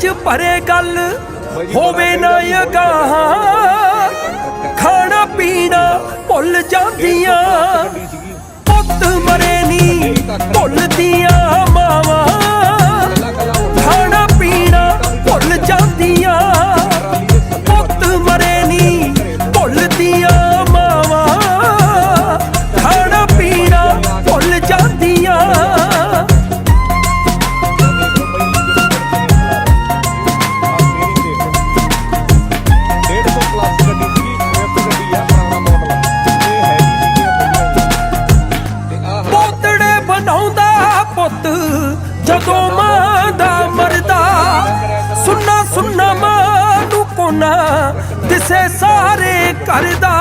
ਚ ਭਰੇ ਗੱਲ ਹੋਵੇ ਨਾ ਅਗਾਹਾਂ ਖਾਣਾ ਪੀਣਾ ਭੁੱਲ ਜਾਂਦੀਆਂ। ਪੁੱਤ ਮਰੇ ਨਹੀਂ ਭੁੱਲਦੀਆਂ। ਜਦੋਂ ਮਾਂ ਦਾ ਮਰਦਾ ਸੁੰਨਾ ਸੁੰਨਾ ਮਾਂ ਨੂੰ ਕੋਨਾ ਦਿਸੇ ਸਾਰੇ ਕਰਦਾ।